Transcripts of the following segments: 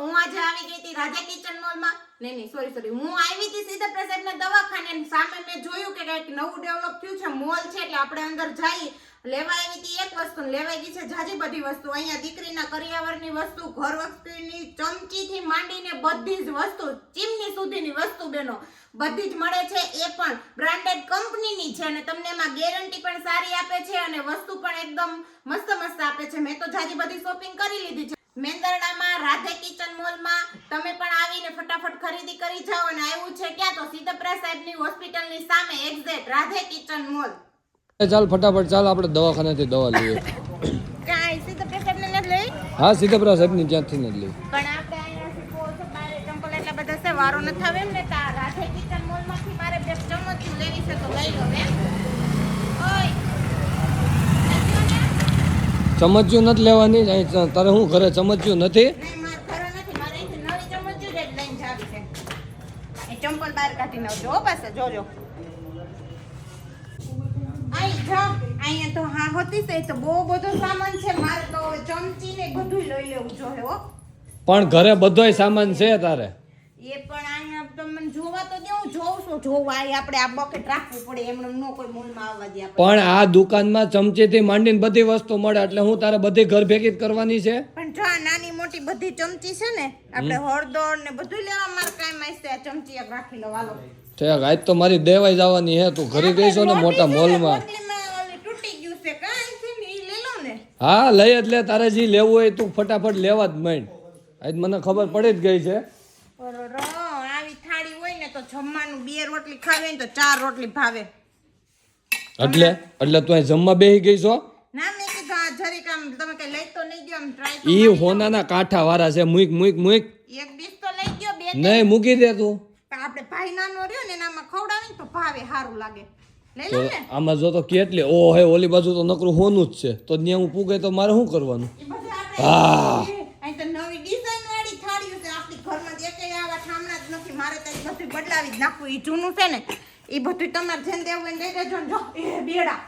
હું આજે આવી ગઈ હતી રાજા કિચન મોલમાં નહીં નહીં સોરી સોરી હું આવી હતી સીધા પ્રસાદના દવાખાને સામે મેં જોયું કે કંઈક નવું ડેવલપ થયું છે મોલ છે એટલે આપણે અંદર જઈ લેવા આવી હતી એક વસ્તુ ને લેવાઈ ગઈ છે જાજી બધી વસ્તુ. અહીંયા દીકરીના કરિયાવરની વસ્તુ ઘર વસ્તુની ચમચીથી માંડીને બધી જ વસ્તુ ચીમની સુધીની વસ્તુ બેનો. બધી જ મળે છે એ પણ બ્રાન્ડેડ કંપનીની છે અને તમને એમાં ગેરંટી પણ સારી આપે છે અને વસ્તુ પણ એકદમ મસ્ત મસ્ત આપે છે. મેં તો જાજી બધી શોપિંગ કરી લીધી છે. મેંદરડામાં રાધે કિચન મોલમાં તમે પણ આવીને ફટાફટ ખરીદી કરી જાઓ અને આવ્યું છે ક્યાં તો સીતપરા સાહેબની હોસ્પિટલની સામે એક્ઝેક્ટ રાધે કિચન મોલ. ચાલ ફટાફટ ચાલ આપણે દવાખાનેથી દવા લઈએ. કાંઈ સીતપરા સાહેબને નથી લઈ? હા સીધેપરા સાહેબની ત્યાંથી જ લઈ. પણ આપણે અહીંયાથી છો બારે ચંપલ એટલા બધા છે વારો ન થાવે એમ ને તા રાધે કિચન મોલમાંથી મારે બે ચમચી લેવી છે તો લઈ લો ને ઓય લઈ લો ને? ચમચ્યું નથી લેવાની અહીં તારે હું ઘરે ચમચ્યું નથી? ચંપલ બહાર કાઢીને આવજો હો પાસે જોજો. જો અહીંયા તો હા હોતી છે તો બહુ બધો સામાન છે મારે તો ચમચી ને બધું લઈ લેવું જોઈએ હો પણ ઘરે બધોય સામાન છે તારે? એ પણ અહીંયા તમને જોવા તો દેવું છું જોવા આપણે આ બકેટ રાખવું પડે એમને નો કોઈ મૂલમાં આવવા દે પણ આ દુકાનમાં ચમચીથી માંડીને બધી વસ્તુ મળે એટલે હું તારે બધી ઘર ભેગી કરવાની છે. પણ જો આ નાની મોટી બધી ચમચી છે ને આપણે હળદર ને બધું લેવા મારે કાંઈ માસે આ ચમચી એક રાખી લો વાલો આજ તો મારી દેવાઈ જવાની હે તું ઘરે ગઈશો ને મોટા મોલમાં. તૂટી ગયું છે કાંઈ છે ને ઈ લઈ લો ને. હા લઈ જ લે તારે જે લેવું હોય તું ફટાફટ લેવા જ માંડ. આજ મને ખબર પડી જ ગઈ છે અરર, આવી થાળી હોય ને તો જમવાનું બે રોટલી ખાવે ને તો ચાર રોટલી ભાવે. એટલે? એટલે તું અહીં જમવા બેસી ગઈ છો? ના મેં કીધું આ જરીક આમ તમે કઈ લઈ તો નહીં ગયો આમ ટ્રાય ઈ હોનાના કાંઠા વાળા છે. મુઈક મુઈક મુઈક એક ડીશ તો લઈ ગયો બે નહીં મૂકી દે તું. પણ આપણે ભાઈ નાનો રહ્યો ને એનામાં ખવડાવે તો ભાવે સારું લાગે. તો આમાં જો તો કેટલી ઓ હે ઓલી બાજુ તો નકરું હોનું જ છે. તો ત્યાં હું પૂગે તો મારે શું કરવાનું? એ બધું આપણે અહીં તો નવી ડિઝાઇન વાળી થાળીઓ છે આપણી ઘરમાં જે કઈ આવા ઠામણા જ નથી મારે તો એ બધું બદલાવી જ નાખવું એ જૂનું છે ને એ બધું તમારે જેને દેવું હોય ને દઈ દેજો જો. એ બેડા.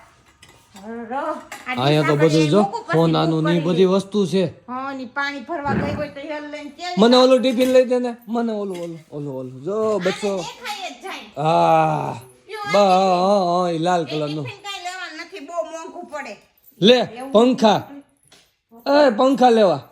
અરર, તો બધું જો મૂકું પછી ની બધી વસ્તુ છે. હા ની પાણી ભરવા ગઈ હોય તો હેલ લઈને મને ઓલું ટિફિન લઈ દે ને. મને ઓલું ઓલું ઓલું ઓલું. જો બચ્ચો હા. બા લાલ કલરનું લેવાનું નથી બહુ મોંઘું પડે. લે પંખા. એ પંખા લેવા.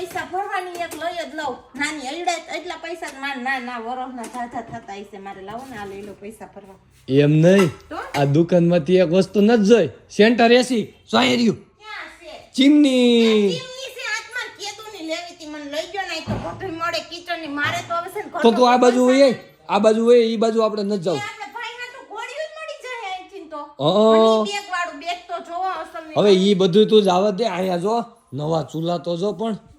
પૈસા ભરવાની એક લઈ જ લઉં. નાની અલડે એટલા પૈસા ના ના ના વરોહના ઝાઝા થતા હશે. મારે લાવો ને આ લઈ લો પૈસા ભરવા. એમ નહીં. આ દુકાનમાંથી એક વસ્તુ ન જોઈ. સેન્ટર એસી સોય રહ્યું. ચીમની. તો તું આ બાજુ હોય આ બાજુ હોય એ બાજુ આપણે ન જાવ હવે એ બધું તું જવા દે. અહીંયા જો નવા ચૂલા તો જો પણ.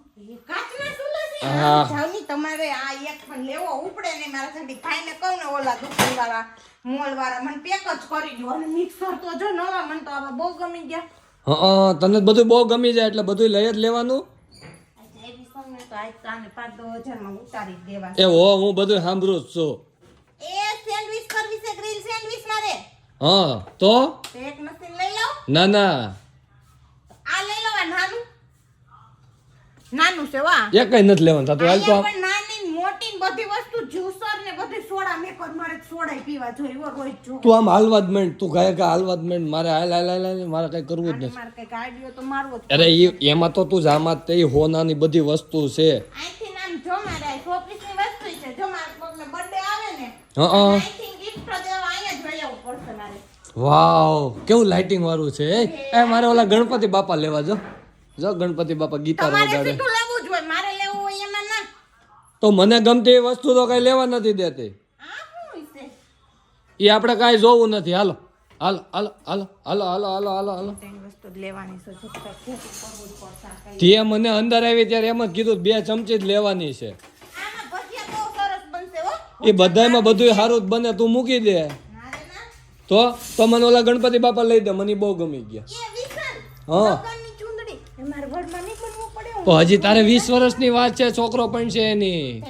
જાવની તમારે આ એક પણ લેવો ઉપડે ને મારા સાથે ભાઈને કહું ને ઓલા દુકાન વાળા મોલ વાળા મને પેક જ કરી દો અને મિક્સર તો જો નવા મને તો આવા બહુ ગમી ગયા. હા તને બધું બહુ ગમી જાય એટલે બધું લઈ જ લેવાનું? એ હો હું બધું સાંભળું જ છું. એ સેન્ડવિચ કરવી છે ગ્રીલ સેન્ડવિચ મારે. હા તો? તો એક મશીન લઈ લઉં ના ના આ લઈ લઉં આ નાનું નાનું છે વા એ કઈ નથી લેવાનું થતું હાલ તો નાની મોટી બધી વસ્તુ જ્યુસર ને બધી સોડા મેકર મારે સોડા પીવા જોઈએ વો રોજ જો તું આમ હાલવા જ માંડ તું ગાય કા હાલવા જ માંડ મારે હાલ હાલ હાલ મારે કઈ કરવું જ નથી. મારે કઈ ગાડીઓ તો મારવો જ અરે ઈ એમાં તો તું જામાં તે હોનાની બધી વસ્તુ છે. અહીંથી નામ જો મારે શોપીસની વસ્તુ છે જો મારે પગને બર્થડે આવે ને હા હા. અહીંથી ગિફ્ટ દેવા અહીંયા જ લઈ પડશે મારે. વાવ કેવું લાઇટિંગ વાળું છે? એ મારે ઓલા ગણપતિ બાપા લેવા જો જો ગણપતિ બાપા ગીતા વગાડે. સીધું લેવું જ હોય મારે લેવું હોય એમાં ના. તો મને ગમતી એ વસ્તુ તો કઈ લેવા નથી દેતી. આ શું છે એ આપણે કાંઈ જોવું નથી. હાલો તો મને અંદર આવી ત્યારે એમ જ કીધું બે ચમચી જ લેવાની છે. આમાં ભજીયા બહુ સરસ બનશે હો. એ બધામાં બધું સારું જ બને તું મૂકી દે. ના રે ના. તો તો મને ઓલા ગણપતિ બાપા લઈ દે મને બહુ ગમી ગયા. હા. તો હજી તારે વીસ વર્ષની વાત છે છોકરો પણ છે એની.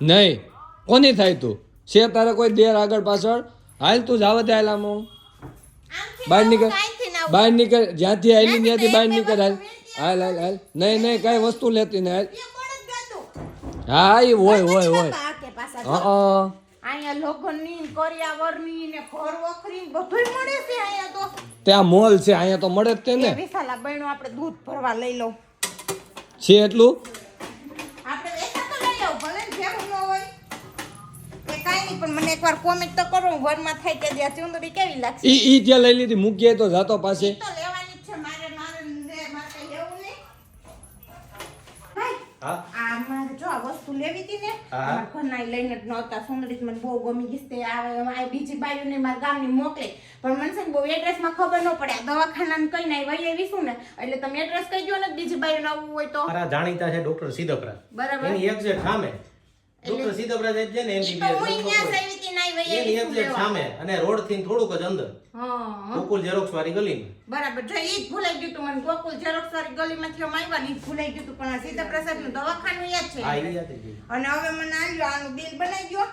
નહીં કોની થાય તું? છે તારે કોઈ દેર આગળ પાછળ? હાલ તું જાવ ત્યાં હાલ આમ બહાર નીકળ. બહાર નીકળ. જ્યાંથી આવેલી ત્યાંથી બહાર નીકળ. હાલ હાલ હાલ. હાલ નહીં નહીં કઈ વસ્તુ લેતી ને હાલ. હા એ હોય હોય હોય. હા. અહીંયા લોખંડની ને કરિયાવરની ને ઘર વખરી બધુંય મળે છે અહીંયા તો. ત્યાં મોલ છે અહીંયા તો મળે જ તે ને. વિશાલા બહેનો આપણે દૂધ ભરવા લઈ લઉં. છે એટલું? આપણે વેચા તો લઈ લઉં ભલે જેવું ન હોય. એ કાંઈ નહીં પણ મને એકવાર કોમેન્ટ તો કરો ઘરમાં થાય કે આ ચુંદડી કેવી લાગશે. ઈ ઈ ત્યાં લઈ લીધી મૂકીએ તો જાતો પાસે ઈ તો લેવાની જ છે મારે મારે ને મારે કઈ લેવું નહીં હાય. હા આ મારે જો આ વસ્તુ લેવી હતી ને હા. મારા ઘરના લઈને જ નહોતા. સુંદરી મને બહુ ગમી ગઈ તે આવે બીજી બાયુને મારા ગામની મોકલે. પણ મને છે ને બહુ એડ્રેસમાં ખબર ન પડે. આ દવાખાનાને કઈ નાઈ વહી આવીશું ને એટલે તમે એડ્રેસ કહી દો ને બીજી બાયુને આવવું હોય તો. મારા જાણીતા છે ડોક્ટર સિદ્ધપરા બરાબર. એની એક્ઝેક્ટ સામે. ડોક્ટર સિદ્ધપરા સાહેબ છે ને એમબીબીએસ હું અહીંયા જ આવી હતી ના એની એક્ઝેક્ટ સામે અને રોડથી થોડુંક જ અંદર. હા. ગોકુલ ઝેરોક્સ વાળી ગલી બરાબર જો ઈ ભૂલાઈ ગયું તું મને. ગોકુલ ઝેરોક્ષ વાળી ગલીમાંથી અમે આવ્યા ને ભૂલાઈ ગયું તું. પણ આ સીધા પ્રસાદનું દવાખાનું યાદ છે. હા યાદ છે. અને હવે મને આલ્યો આનું બિલ બનાવી દો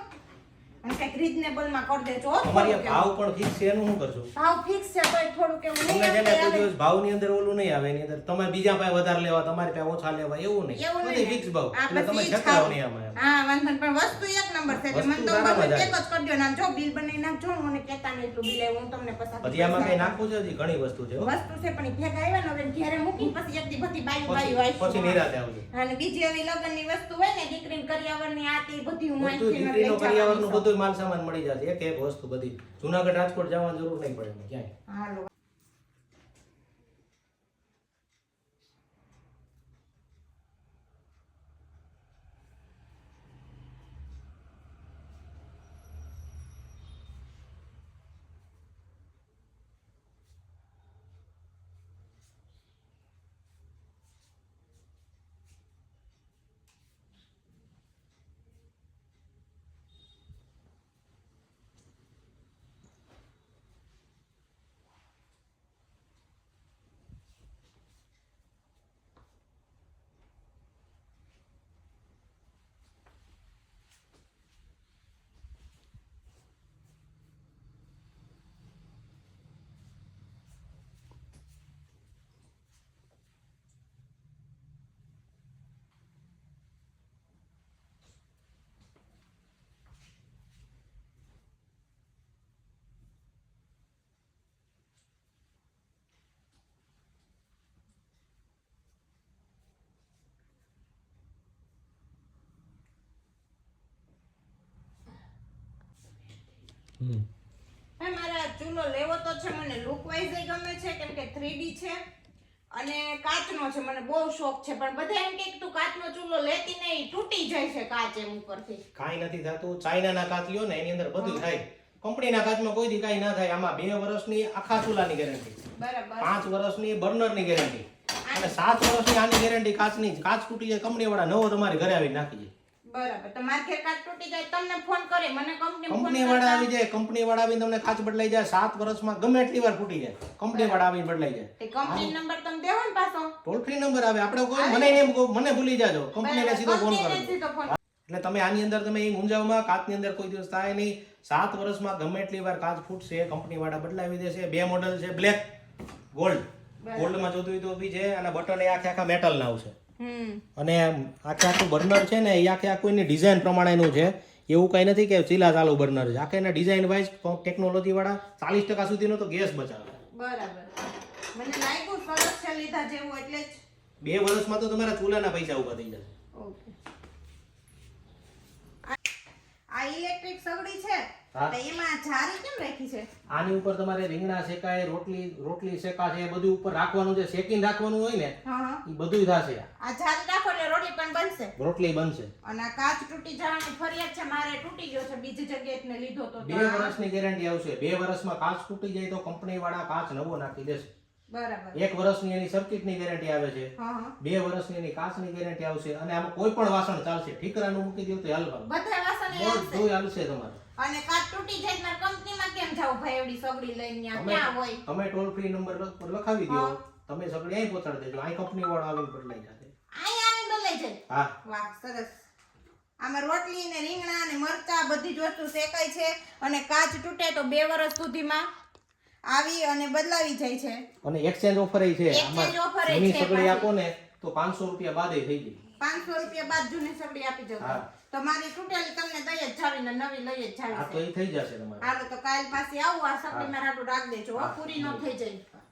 અને કંઈક રીઝનેબલમાં કરી દેજો એવું. ભાવ પણ ફિક્સ છે એનું શું કરશું? ભાવ ફિક્સ છે તોય થોડુંક એવું નહીં ને આપણે કોઈ દિવસ ભાવની અંદર ઓલું નહીં આવે એની અંદર તમે બીજા પાસે વધારે લેવા તમારે પાસે ઓછા લેવા એવું નહીં. એવું નહીં ફિક્સ ભાવ. એટલે તમે ખાવ. નહીં આમાં હા વાંધો પણ વસ્તુ એક નંબર છે એટલે મને તો બધું એક જ કરજો ના જો બિલ બનાવી નાખજો મને કહેતા નહીં એટલું બિલ હું તમને પસાર પછી આમાં કઈ નાખવું છે હજી? ઘણી વસ્તુ છે વસ્તુ છે પણ ભેગા આવ્યા ને હવે ઘેરે મૂકી પછી એક દી બધી બાયું બાયું પછી નિરાતે આવજો. અને બીજી એવી લગ્નની વસ્તુ હોય ને દીકરીને કરિયાવરની ની આતી બધી હું બધું લઈ દીકરીનો કરિયાવરનું જવાની છું. માલ સામાન મળી જશે. એક એક વસ્તુ બધી. જુનાગઢ રાજકોટ જવાની જરૂર નહીં પડે ક્યાંય. હા, મારે આ ચૂલો લેવો તો છે મને લુક વાઇઝ ગમે છે કેમ કે 3D છે અને કાચનો છે મને બહુ શોખ છે પણ બધા એમ કે તું કાચનો ચૂલો લેતી નહીં તૂટી જાય છે કાચ એમ ઉપરથી. કાંઈ નથી થતું. ચાઇનાના કાચ લ્યો ને એની અંદર બધું થાય. કંપનીના કાચમાં કોઈ દી કાંઈ ના થાય. આમાં બે વર્ષની આખા ચૂલાની ગેરંટી બરાબર. પાંચ વર્ષની બર્નરની ગેરંટી અને સાત વર્ષની આની ગેરંટી કાચની કાચ તૂટી જાય કંપની વાળા નવો તમારી ઘરે આવી નાખી જાય બરાબર. તો માર ઘેર કાચ તૂટી જાય તમને ફોન કરે મને કંપની કંપની વાળા આવી જાય કંપની વાળા આવીને તમને કાચ બદલાઈ જાય સાત વર્ષમાં ગમે એટલી વાર ફૂટી જાય. કંપની વાળા આવીને બદલાઈ જાય. તે કંપની નંબર તમે દેવો ને પાછો. ટોલ ફ્રી નંબર આવે આપણે કોઈ મને એમ મને ભૂલી જાજો. કંપનીને સીધો ફોન કંપનીને સીધો ફોન એટલે તમે આની અંદર તમે એ મૂંઝાવમાં કાચની અંદર કોઈ દિવસ થાય નહીં. સાત વર્ષમાં ગમે એટલી વાર કાચ ફૂટશે કંપની વાળા બદલાવી દેશે. બે મોડલ છે બ્લેક ગોલ્ડ ગોલ્ડમાં જોતું હોય તો બી છે અને બટન એ આખે આખા મેટલના આવશે. હમ અને આખે આખું બર્નર છે ને એ આખે આખું એની ડિઝાઇન પ્રમાણેનું છે. એવું કઈ નથી કે ચીલા ચાલુ બર્નર છે. આખે એના ડિઝાઇન વાઇઝ ટેકનોલોજી વાળા ચાલીસ ટકા સુધીનો તો ગેસ બચાવે. બરાબર. મને લાગ્યું સરસ છે લીધા જેવું એટલે બે વર્ષમાં તો તમારા ચૂલાના પૈસા ઊભા થઈ જશે. ઓકે. આ ઇલેક્ટ્રિક સગડી છે. તો એમાં જારી કેમ રાખી છે? આની ઉપર તમારે રીંગણા શેકાય રોટલી રોટલી શેકાશે એ બધું ઉપર રાખવાનું છે શેકીને રાખવાનું હોય ને એ બધું થશે આ. જારી રાખો એટલે રોટલી પણ બનશે. રોટલી બનશે. અને આ કાચ તૂટી જવાની ફરિયાદ છે મારે તૂટી ગયો છે બીજી જગ્યાએ જ લીધો તો બે વર્ષની ગેરંટી આવશે. બે વર્ષમાં કાચ તૂટી જાય તો કંપની વાળા કાચ નવો નાખી દેશે. બરાબર. એક વર્ષની એની સર્કિટની ગેરંટી આવે છે. બે વર્ષની એની કાચની ગેરંટી આવશે. અને આમાં કોઈ પણ વાસણ ચાલશે. ઠીકરાનું મૂકી દો તો હાલ બધા વાસણ એ આવશે બધું તમારે. અને કાચ તૂટી જાય તો કંપનીમાં કેમ જાવ ભાઈ એવડી સગડી લઈને ત્યાં? તમે ક્યાં હોય? તમે ટોલ ફ્રી નંબર પર લખાવી દો. તમે સગડી અહીં પહોંચાડી દેજો. અહીં કંપની વાળો આવીને બદલાઈ જશે. અહીં આવીને બદલાઈ જાય? હા. વાહ સરસ. આમાં રોટલી ને રીંગણા ને મરચા બધી જ વસ્તુ શેકાય છે અને કાચ તૂટે તો બે વર્ષ સુધીમાં આવી અને બદલાવી જાય છે. અને એક્સચેન્જ ઓફર છે. Exchange ઓફર છે સગડી આપો ને તો પાંચસો રૂપિયા બાદ થઈ જાય 500 રૂપિયા બાદ જૂની સગડી આપી હા. તો મારી તૂટેલી તમને દઈ જ જાવી ને નવી લઈ જ આ તો એ થઈ જશે તમારે. હાલો તો કાલ પાસે આવું આ સગડી મારા રાખ દેજો પૂરી ન થઈ જાય.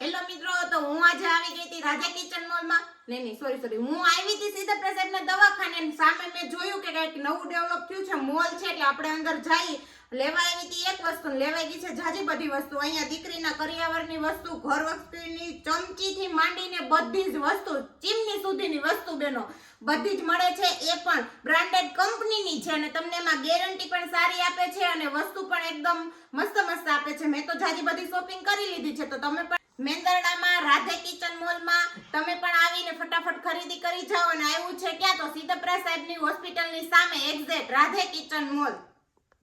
હેલો મિત્રો તો હું આજે આવી ગઈ હતી રાજા કિચન મોલમાં નહીં નહીં સોરી સોરી હું આવી હતી સીધા પ્રસાદના દવાખાને સામે મેં જોયું કે કંઈક નવું ડેવલપ થયું છે મોલ છે એટલે આપણે અંદર જઈ લેવા આવી હતી એક વસ્તુ લેવાઈ ગઈ છે જાજી બધી વસ્તુ. અહીંયા દીકરીના કરિયાવરની વસ્તુ, ઘર વસ્તુની ચમચીથી માંડીને બધી જ વસ્તુ, ચીમની સુધીની વસ્તુ બેનો. બધી જ મળે છે એ પણ બ્રાન્ડેડ કંપનીની છે અને તમને એમાં ગેરંટી પણ સારી આપે છે અને વસ્તુ પણ એકદમ મસ્ત મસ્ત આપે છે. મેં તો જાજી બધી શોપિંગ કરી લીધી છે, તો તમે પણ મેંદરડામાં, રાધે કિચન મોલમાં તમે પણ આવીને ફટાફટ ખરીદી કરી જાઓ અને આવ્યું છે ક્યાં તો સિદ્ધપ્રા સાહેબની હોસ્પિટલની સામે એક્ઝેક્ટ રાધે કિચન મોલ